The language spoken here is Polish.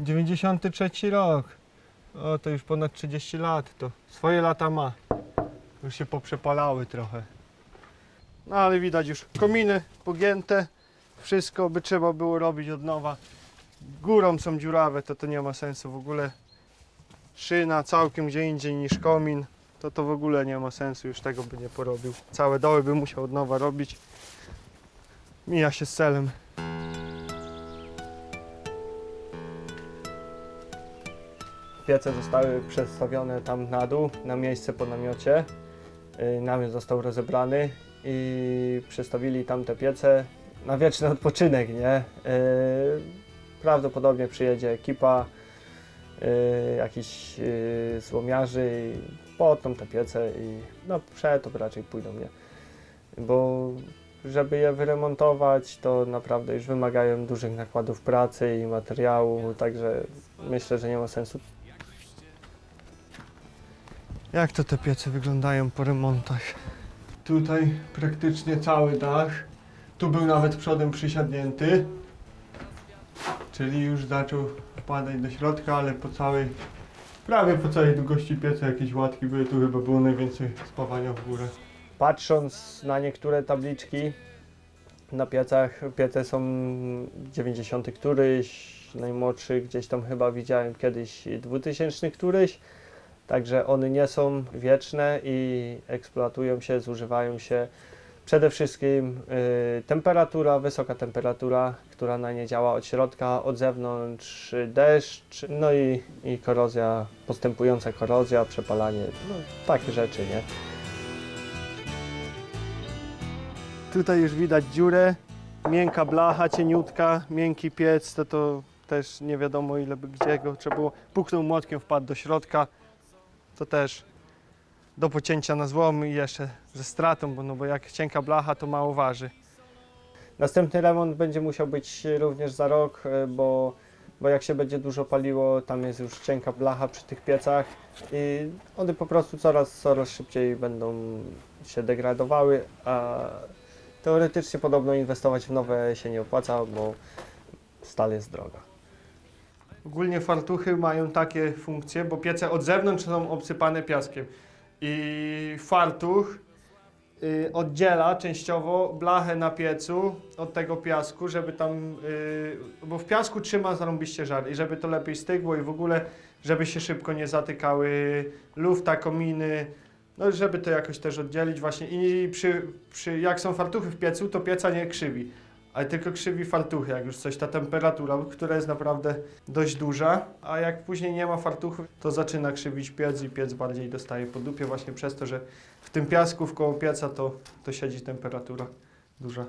93 rok. O, to już ponad 30 lat. To swoje lata ma. Już się poprzepalały trochę. No ale widać już kominy pogięte. Wszystko by trzeba było robić od nowa. Górą są dziurawe, to to nie ma sensu w ogóle. Szyna całkiem gdzie indziej niż komin. To to w ogóle nie ma sensu, już tego by nie porobił. Całe doły by musiał od nowa robić. Mija się z celem. Piece zostały przestawione tam na dół, na miejsce po namiocie. Yy, Namiot został rozebrany i przestawili tam te piece na wieczny odpoczynek, nie? Yy, Prawdopodobnie przyjedzie ekipa, jakiś yy, złomiarzy i potną te piece i no przetop raczej pójdą, nie? Bo żeby je wyremontować, to naprawdę już wymagają dużych nakładów pracy i materiału, także myślę, że nie ma sensu. Jak to te piece wyglądają po remontach? Tutaj praktycznie cały dach. Tu był nawet przodem przysiadnięty. Czyli już zaczął wpadać do środka, ale po całej, prawie po całej długości pieca jakieś łatki były. Tu chyba było najwięcej spawania w górę. Patrząc na niektóre tabliczki na piecach, piece są 90 któryś, najmłodszy gdzieś tam chyba widziałem kiedyś 2000 któryś. Także one nie są wieczne i eksploatują się, zużywają się. Przede wszystkim y, temperatura, wysoka temperatura, która na nie działa od środka, od zewnątrz deszcz, no i, i korozja, postępująca korozja, przepalanie, no takie rzeczy, nie? Tutaj już widać dziurę, miękka blacha, cieniutka, miękki piec, to to też nie wiadomo ile by gdzie go trzeba było. Puknął młotkiem, wpadł do środka, to też do pocięcia na złom i jeszcze ze stratą, bo, no bo jak cienka blacha to mało waży. Następny remont będzie musiał być również za rok, e, bo, bo jak się będzie dużo paliło, tam jest już cienka blacha przy tych piecach i one po prostu coraz, coraz szybciej będą się degradowały, a teoretycznie podobno inwestować w nowe się nie opłaca, bo stal jest droga. Ogólnie fartuchy mają takie funkcje, bo piece od zewnątrz są obsypane piaskiem. I fartuch y, oddziela częściowo blachę na piecu od tego piasku, żeby tam, y, bo w piasku trzyma zarąbiście żar i żeby to lepiej stygło i w ogóle, żeby się szybko nie zatykały lufta, kominy, no żeby to jakoś też oddzielić właśnie. I przy, przy, jak są fartuchy w piecu, to pieca nie krzywi, ale tylko krzywi fartuchy, jak już coś, ta temperatura, która jest naprawdę dość duża, a jak później nie ma fartuchów, to zaczyna krzywić piec i piec bardziej dostaje po dupie właśnie przez to, że w tym piasku wkoło pieca to, to siedzi temperatura duża.